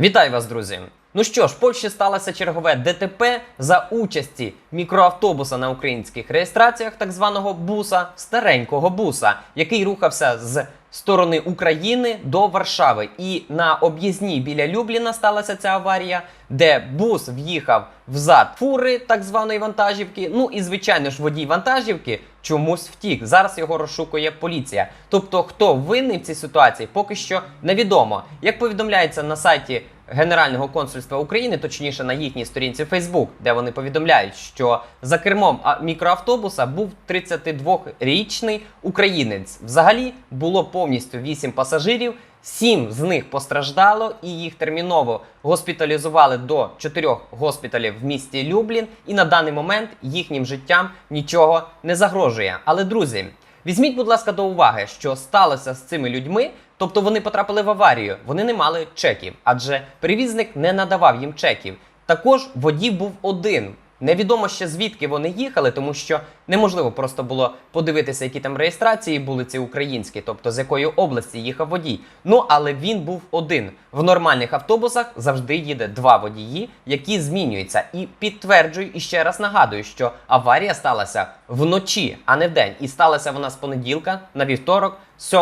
Вітаю вас, друзі! Ну що ж, в Польщі сталося чергове ДТП за участі мікроавтобуса на українських реєстраціях, так званого буса, старенького буса, який рухався з сторони України до Варшави. І на об'їзній біля Любліна сталася ця аварія, де бус в'їхав взад фури так званої вантажівки. Ну і звичайно ж водій вантажівки чомусь втік. Зараз його розшукує поліція. Тобто, хто винний в цій ситуації, поки що невідомо. Як повідомляється на сайті Генерального консульства України, точніше на їхній сторінці Facebook, де вони повідомляють, що за кермом мікроавтобуса був 32-річний українець. Взагалі було повністю 8 пасажирів. Сім з них постраждало, і їх терміново госпіталізували до чотирьох госпіталів в місті Люблін. І на даний момент їхнім життям нічого не загрожує. Але друзі, візьміть, будь ласка, до уваги, що сталося з цими людьми. Тобто вони потрапили в аварію, вони не мали чеків, адже перевізник не надавав їм чеків. Також водій був один. Невідомо ще звідки вони їхали, тому що неможливо просто було подивитися, які там реєстрації були ці українські, тобто з якої області їхав водій. Ну але він був один. В нормальних автобусах завжди їде два водії, які змінюються. І підтверджую і ще раз нагадую, що аварія сталася вночі, а не вдень. І сталася вона з понеділка на вівторок. 7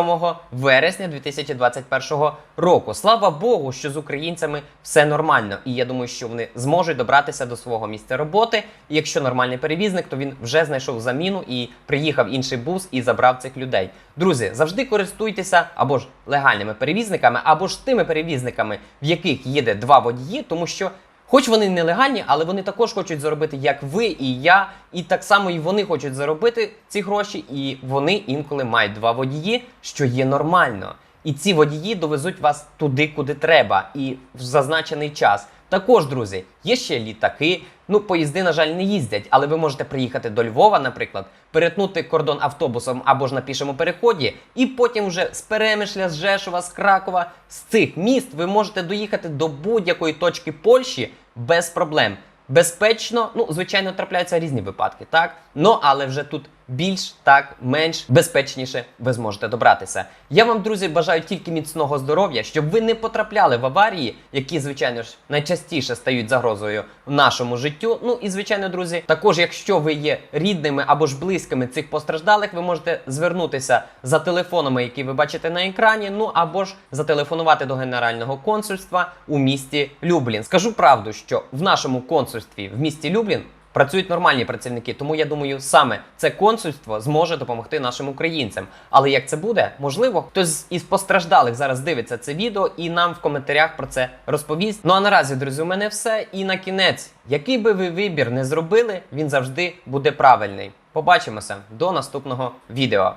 вересня 2021 року. Слава Богу, що з українцями все нормально, і я думаю, що вони зможуть добратися до свого місця роботи. І якщо нормальний перевізник, то він вже знайшов заміну і приїхав інший бус і забрав цих людей. Друзі, завжди користуйтеся або ж легальними перевізниками, або ж тими перевізниками, в яких їде два водії, тому що. Хоч вони нелегальні, але вони також хочуть заробити, як ви і я, і так само і вони хочуть заробити ці гроші, і вони інколи мають два водії, що є нормально. І ці водії довезуть вас туди, куди треба, і в зазначений час. Також, друзі, є ще літаки. Ну, поїзди, на жаль, не їздять, але ви можете приїхати до Львова, наприклад, перетнути кордон автобусом або ж на пішому переході, і потім вже з Перемишля, з Жешова, з Кракова, з цих міст ви можете доїхати до будь-якої точки Польщі без проблем. Безпечно, ну звичайно, трапляються різні випадки, так? Ну але вже тут більш так менш безпечніше ви зможете добратися. Я вам, друзі, бажаю тільки міцного здоров'я, щоб ви не потрапляли в аварії, які, звичайно ж, найчастіше стають загрозою в нашому життю. Ну і звичайно, друзі, також, якщо ви є рідними або ж близькими цих постраждалих, ви можете звернутися за телефонами, які ви бачите на екрані. Ну або ж зателефонувати до генерального консульства у місті Люблін. Скажу правду, що в нашому консульстві в місті Люблін. Працюють нормальні працівники, тому я думаю, саме це консульство зможе допомогти нашим українцям. Але як це буде, можливо, хтось із постраждалих зараз дивиться це відео і нам в коментарях про це розповість. Ну а наразі, друзі, у мене все. І на кінець, який би ви вибір не зробили, він завжди буде правильний. Побачимося до наступного відео.